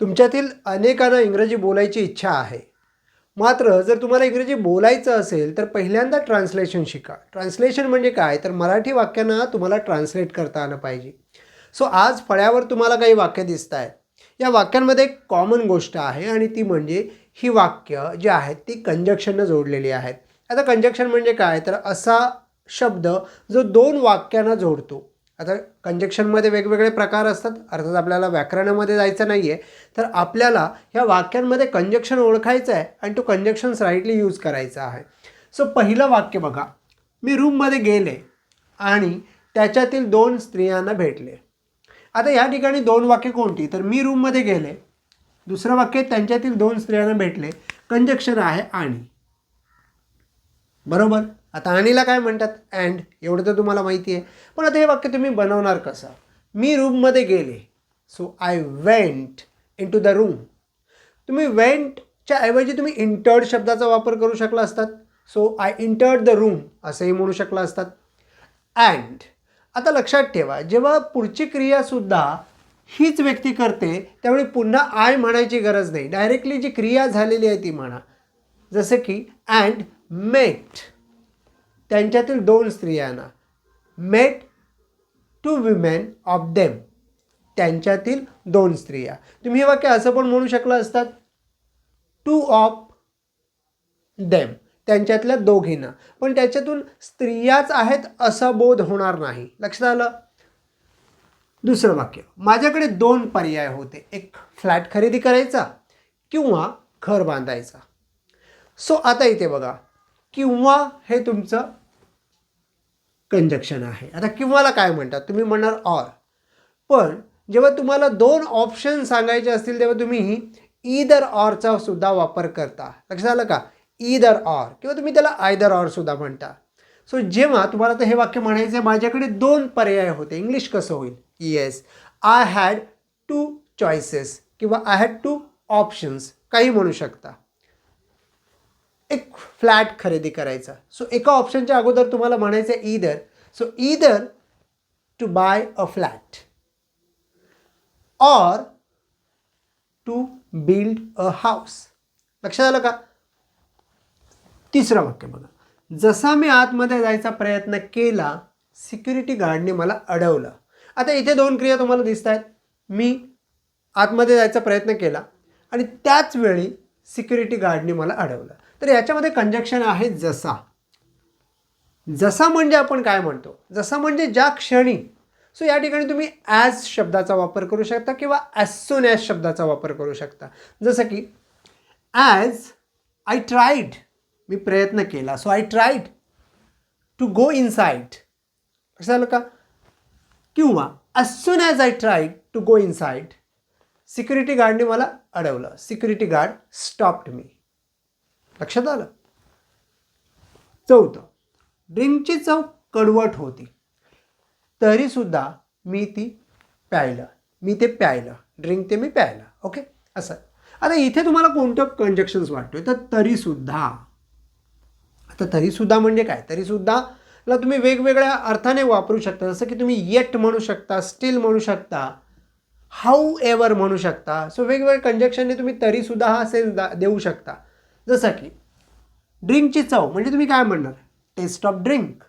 तुमच्यातील अनेकांना इंग्रजी बोलायची इच्छा आहे. मात्र जर तुम्हाला इंग्रजी बोलायचं असेल तर पहिल्यांदा ट्रान्सलेशन शिका. ट्रान्सलेशन म्हणजे काय? तर मराठी वाक्यांना तुम्हाला ट्रान्सलेट करता आलं पाहिजे. सो आज फळ्यावर तुम्हाला काही वाक्य दिसत आहेत या वाक्यांमध्ये एक कॉमन गोष्ट आहे आणि ती म्हणजे ही वाक्य जी आहेत ती कंजक्शननं जोडलेली आहेत. आता कंजक्शन म्हणजे काय? तर असा शब्द जो दोन वाक्यांना जोडतो. आता कंजक्शनमध्ये वेगवेगळे प्रकार असतात अर्थात आपल्याला व्याकरणामध्ये जायचं नाही आहे तर आपल्याला ह्या वाक्यांमध्ये कंजक्शन ओळखायचं आहे आणि तो कंजक्शन्स राईटली यूज करायचा आहे. सो पहिलं वाक्य बघा. मी रूममध्ये गेले आणि त्याच्यातील दोन स्त्रियांना भेटले. आता या ठिकाणी दोन वाक्य कोणती? तर मी रूममध्ये गेले. दुसरं वाक्य त्यांच्यातील दोन स्त्रियांना भेटले. कंजक्शन आहे आणि. बरोबर? आता आणीला काय म्हणतात? अँड एवढं तर तुम्हाला माहिती आहे. पण आता हे वाक्य तुम्ही बनवणार कसं? मी रूममध्ये गेले. So I went into the room तुम्ही वेंटच्या ऐवजी तुम्ही इंटर्ड शब्दाचा वापर करू शकला असतात. So I entered the room असंही म्हणू शकला असतात. अँड आता लक्षात ठेवा जेव्हा पुढची क्रियासुद्धा हीच व्यक्ती करते त्यावेळी पुन्हा आय म्हणायची गरज नाही. डायरेक्टली जी क्रिया झालेली आहे ती म्हणा. जसं की अँड मेट त्यांच्यातील दोन स्त्रियांना met two women of them त्यांच्यातील दोन स्त्रिया. तुम्ही हे वाक्य असं पण म्हणू शकला असतात. टू ऑफ देम त्यांच्यातल्या दोघींना. पण त्याच्यातून स्त्रियाच आहेत असा बोध होणार नाही. लक्षात आलं? दुसरं वाक्य. माझ्याकडे दोन पर्याय होते. एक फ्लॅट खरेदी करायचा किंवा घर बांधायचा. सो आता इथे बघा. किंवा हे तुमचं कंजक्शन आहे. आता किंवाला काय म्हणतात? तुम्ही म्हणणार ऑर पण जेव्हा तुम्हाला दोन ऑप्शन सांगायचे असतील तेव्हा तुम्ही ईदर ऑरचा सुद्धा वापर करता. लक्षात आलं का? ईदर ऑर किंवा तुम्ही त्याला आयदर ऑर सुद्धा म्हणता. सो जेव्हा तुम्हाला तर हे वाक्य म्हणायचं आहे माझ्याकडे दोन पर्याय होते. इंग्लिश कसं होईल? Yes I had two choices किंवा आय हॅड टू ऑप्शन्स काही म्हणू शकता. एक फ्लॅट खरेदी करायचा. सो एका ऑप्शनच्या अगोदर तुम्हाला म्हणायचं आहे either so either to buy a flat or to build a house लक्षात आलं का? तिसरं वाक्य बघा. जसा मी आतमध्ये जायचा प्रयत्न केला सिक्युरिटी गार्डने मला अडवलं. आता इथे दोन क्रिया तुम्हाला दिसत आहेत. मी आतमध्ये जायचा प्रयत्न केला आणि त्याच वेळी सिक्युरिटी गार्डने मला अडवलं. तर याच्यामध्ये कंजक्शन आहे जसा. जसा म्हणजे आपण काय म्हणतो? जसा म्हणजे ज्या क्षणी सो या ठिकाणी तुम्ही ॲज शब्दाचा वापर करू शकता किंवा ॲज सून ॲज शब्दाचा वापर करू शकता. जसं की ॲज आय ट्राईड मी प्रयत्न केला. So I tried to go inside असं झालं का? किंवा as soon as I tried to go inside security गार्डने मला अडवलं. सिक्युरिटी गार्ड स्टॉप्ड मी लक्षात आलं? चौथं ड्रिंकची चव कडवट होती. तरीसुद्धा मी ती प्यायलं. मी ते प्यायलं. ड्रिंक ते मी प्यायलं. ओके? असं. आता इथे तुम्हाला कोणतं कंजक्शन्स वाटतोय? तर तरीसुद्धा. आता तरीसुद्धा म्हणजे काय? तरीसुद्धा ला तुम्ही वेगवेगळ्या अर्थाने वापरू शकता. जसं की तुम्ही येट म्हणू शकता स्टील म्हणू शकता हाऊ एवर म्हणू शकता. सो वेगवेगळ्या कंजक्शनने तुम्ही तरीसुद्धा हा सेन्स दा देऊ शकता. जसं की ड्रिंकची चव म्हणजे तुम्ही काय म्हणणार? टेस्ट ऑफ ड्रिंक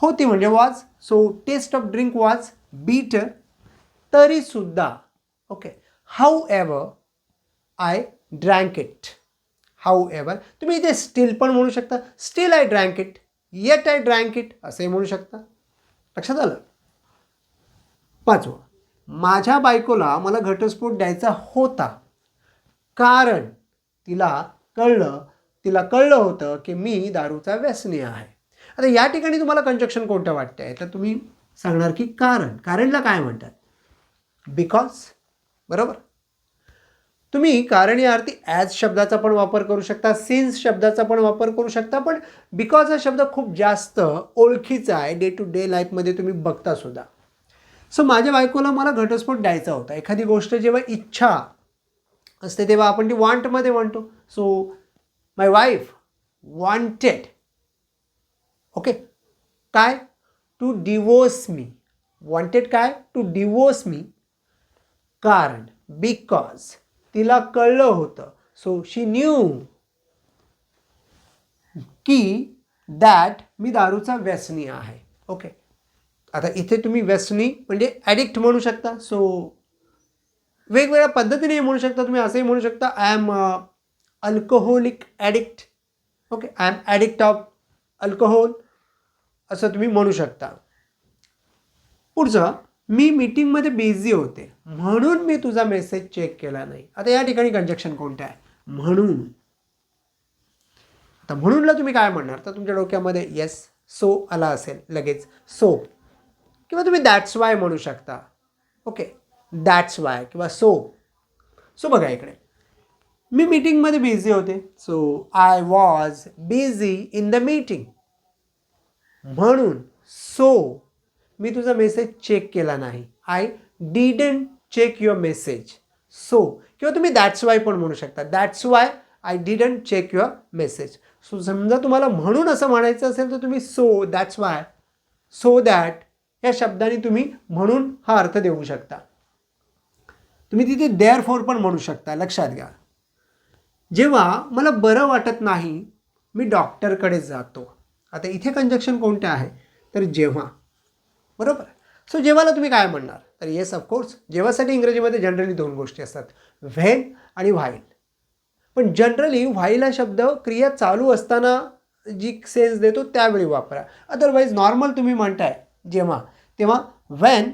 होती म्हणजे was. So taste of drink was bitter तरीसुद्धा okay however I drank it however तुम्ही इथे स्टील पण म्हणू शकता. Still I drank it yet I drank it असंही म्हणू शकता. लक्षात आलं? पाचवं. माझ्या बायकोला मला घटस्फोट द्यायचा होता. कारण तिला कळलं तिला कळलं होतं की मी दारूचा व्यसनी आहे. आता या ठिकाणी तुम्हाला कंजक्शन कोणतं वाटतं आहे तर तुम्ही सांगणार की कारण. कारणला काय म्हणतात? बिकॉज बरोबर? तुम्ही कारण या अर्थी ॲज शब्दाचा पण वापर करू शकता सिन्स शब्दाचा पण वापर करू शकता पण बिकॉज हा शब्द खूप जास्त ओळखीचा आहे. डे टू डे लाईफमध्ये तुम्ही बघता सुद्धा. सो माझ्या बायकोला मला घटस्फोट द्यायचा होता. एखादी गोष्ट जेव्हा इच्छा असते तेव्हा आपण ती वॉन्टमध्ये म्हणतो so my wife wanted okay काय? टू डिवोर्स मी वॉन्टेड काय? टू डिवोर्स मी कारण बिकॉज तिला कळलं होतं. सो शी न्यू की दॅट मी दारूचा व्यसनी आहे. ओके आता इथे तुम्ही व्यसनी म्हणजे ॲडिक्ट म्हणू शकता. सो वेगवेगळ्या पद्धतीने म्हणू शकता तुम्ही असंही म्हणू शकता I am alcoholic addict okay I am addict of alcohol असं तुम्ही म्हणू शकता. पुढचं मी मीटिंगमध्ये बिझी होते. म्हणून मी तुझा मेसेज चेक केला नाही. आता या ठिकाणी कंजक्शन कोणतं आहे? म्हणून. आता म्हणूनला तुम्ही काय म्हणणार? तर तुमच्या डोक्यामध्ये येस सो आला असेल लगेच सो किंवा तुम्ही दॅट्स वाय म्हणू शकता. ओके दॅट्स वाय किंवा सो सो बघा इकडे. मी मीटिंगमध्ये बिझी होते. So I was busy in the meeting म्हणून सो मी तुझा मेसेज चेक केला नाही. I didn't check your message so किंवा तुम्ही दॅट्स वाय पण म्हणू शकता. That's why I didn't check your message so समजा तुम्हाला म्हणून असं म्हणायचं असेल तर तुम्ही so that's why so that या शब्दाने तुम्ही म्हणून हा अर्थ देऊ शकता. तुम्ही तिथे देअर फोर पण म्हणू शकता लक्षात घ्या. जेव्हा मला बरं वाटत नाही मी डॉक्टरकडे जातो. आता इथे कंजक्शन कोणते आहे? तर जेव्हा. बरोबर? सो जेव्हाला तुम्ही काय म्हणणार? तर येस ऑफकोर्स जेव्हासाठी इंग्रजीमध्ये जनरली दोन गोष्टी असतात. व्हेन आणि व्हाईल पण जनरली व्हाईल हा शब्द क्रिया चालू असताना जी सेन्स देतो त्यावेळी वापरा. अदरवाईज नॉर्मल तुम्ही म्हणताय जेव्हा. तेव्हा व्हॅन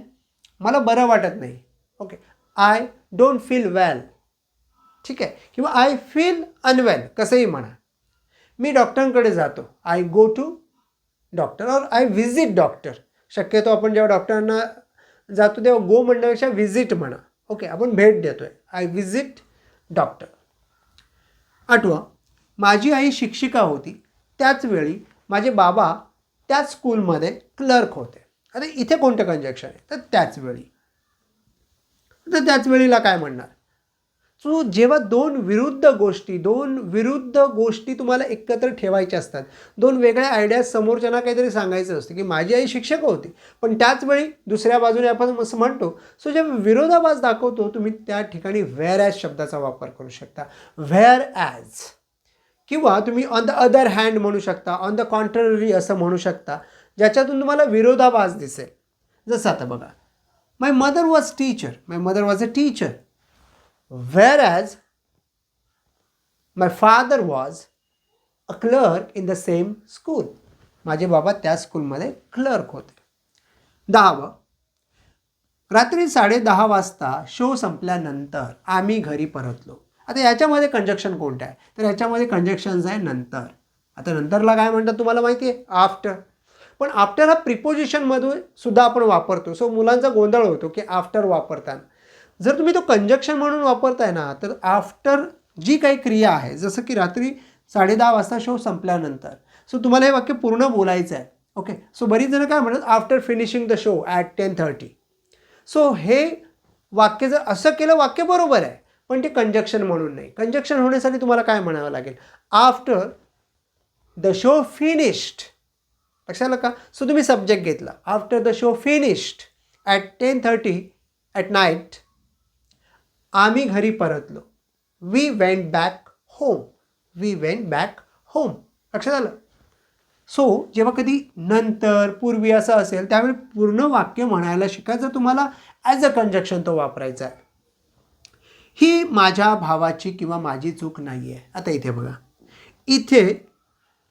मला बरं वाटत नाही. Okay I don't feel well ठीक आहे? किंवा आय फील अनवेल कसंही म्हणा. मी डॉक्टरांकडे जातो. आय गो टू डॉक्टर और आय व्हिजिट डॉक्टर शक्यतो आपण जेव्हा डॉक्टरांना जातो तेव्हा गो म्हणण्यापेक्षा व्हिजिट म्हणा. ओके आपण भेट देतो आहे आय व्हिजिट डॉक्टर आठवा माझी आई शिक्षिका होती. त्याचवेळी माझे बाबा त्याच स्कूलमध्ये क्लर्क होते. आता इथे कोणतं कंजक्शन आहे? तर त्याच वेळी. तर त्याच वेळीला काय म्हणणार? सो जेव्हा दोन विरुद्ध गोष्टी दोन विरुद्ध गोष्टी तुम्हाला एकत्र ठेवायच्या असतात दोन वेगळ्या आयडियाज समोरच्यांना काहीतरी सांगायचं असतं की माझी आई शिक्षक होती पण त्याच वेळी दुसऱ्या बाजूने आपण असं म्हणतो सो जेव्हा विरोधाभास दाखवतो तुम्ही त्या ठिकाणी व्हेअर ॲज शब्दाचा वापर करू शकता. व्हेअर ॲज किंवा तुम्ही ऑन द अदर हँड म्हणू शकता ऑन द कॉन्ट्ररी असं म्हणू शकता ज्याच्यातून तुम्हाला विरोधाभास दिसेल. जसं आता बघा my mother was teacher my mother was a teacher whereas my father was a clerk in the same school. माझे बाबा त्या स्कूलमध्ये क्लर्क होते. दहावं. रात्री साडे दहा वाजता शो संपल्यानंतर आम्ही घरी परतलो. आता याच्यामध्ये कंजक्शन कोणतं आहे? तर याच्यामध्ये कंजक्शन्स आहे नंतर. आता नंतरला काय म्हणतात तुम्हाला माहिती आहे? आफ्टर पण आफ्टर हा प्रिपोजिशनमधून सुद्धा आपण वापरतो. सो मुलांचा गोंधळ होतो की आफ्टर वापरताना. जर तुम्ही तो कंजक्शन म्हणून वापरताय ना तर आफ्टर जी काही क्रिया आहे जसं की रात्री साडे दहा वाजता शो संपल्यानंतर. सो तुम्हाला हे वाक्य पूर्ण बोलायचं आहे ओके सो बरीच जणं काय म्हणतात after finishing the show at ten thirty so हे वाक्य जर असं केलं वाक्य बरोबर आहे पण ते कंजक्शन म्हणून नाही. कंजक्शन होण्यासाठी तुम्हाला काय म्हणावं लागेल? आफ्टर द शो फिनिश्ड लक्षात आलं का? सो तुम्ही सब्जेक्ट घेतला. After the show finished at ten thirty at night आम्ही घरी परतलो. We went back home we went back home लक्षात आलं? सो जेव्हा कधी नंतर पूर्वी असं असेल त्यावेळी पूर्ण वाक्य म्हणायला शिकायचं तुम्हाला ॲज अ कंजक्शन तो वापरायचा आहे. ही माझ्या भावाची किंवा माझी चूक नाही आहे आता इथे बघा. इथे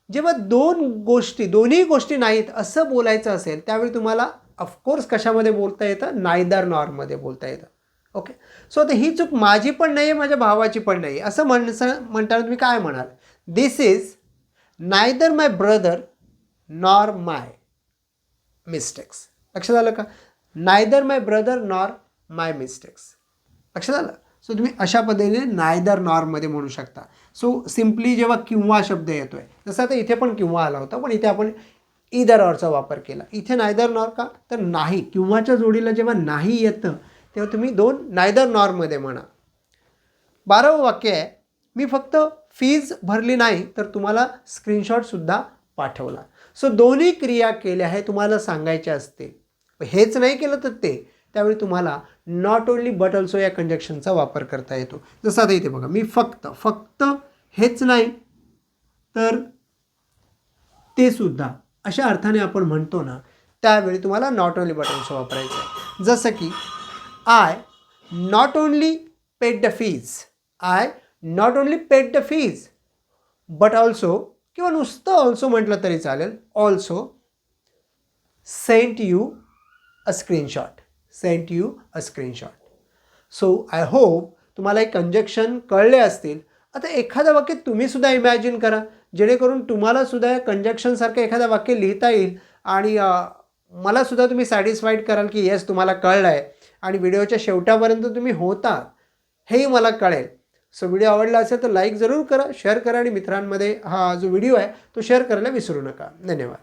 जेव्हा दोन गोष्टी दोन्ही गोष्टी नाहीत असं बोलायचं असेल त्यावेळी तुम्हाला ऑफकोर्स कशामध्ये बोलता येतं? नायदर नॉरमध्ये बोलता येतं. ओके सो आता ही चूक माझी पण नाही आहे माझ्या भावाची पण नाही आहे असं म्हणसं म्हणताना तुम्ही काय म्हणाल? This is neither my brother nor my mistakes लक्षात आलं का? Neither my brother nor my mistakes लक्षात आलं? सो तुम्ही अशा पद्धतीने नायदर नॉरमध्ये म्हणू शकता. सो सिम्पली जेव्हा किंवा शब्द येतो आहे जसं आता इथे पण किंवा आला होता पण इथे आपण इदर ऑरचा वापर केला. इथे नायदर नॉर का? तर नाही. किंवाच्या जोडीला जेव्हा नाही येतं तेव्हा तुम्ही दोन नायदर नॉरमध्ये म्हणा. बारावं वाक्य आहे मी फक्त फीज भरली नाही तर तुम्हाला स्क्रीनशॉटसुद्धा पाठवला. सो दोन्ही क्रिया केल्या हे तुम्हाला सांगायचे असते. हेच नाही केलं तर ते. त्यावेळी तुम्हाला नॉट ओन्ली बट ऑल्सो या कंजक्शनचा वापर करता येतो. जसं आता इथे बघा मी फक्त फक्त हेच नाही तर ते सुद्धा अशा अर्थाने आपण म्हणतो ना त्यावेळी तुम्हाला नॉट ओन्ली बटन्स वापरायचं आहे जसं की I not only paid the fees I not only paid the fees but also किंवा नुसतं ऑल्सो म्हटलं तरी चालेल also sent you a screenshot sent you a screenshot so I hope तुम्हाला एक कंजक्शन कळले असतील. आता एखादं वाक्य तुम्ही सुद्धा इमॅजिन करा. जेणेकरून तुम्हाला सुद्धा या कंजक्शनसारखं एखादं वाक्य लिहिता येईल आणि मलासुद्धा तुम्ही सॅटिस्फाईड कराल की येस तुम्हाला कळलं आहे आणि व्हिडिओच्या शेवटापर्यंत तुम्ही होता हेही मला कळेल. सो व्हिडिओ आवडला असेल तर लाईक जरूर करा शेअर करा आणि मित्रांमध्ये हा जो व्हिडिओ आहे तो शेअर करायला विसरू नका. धन्यवाद.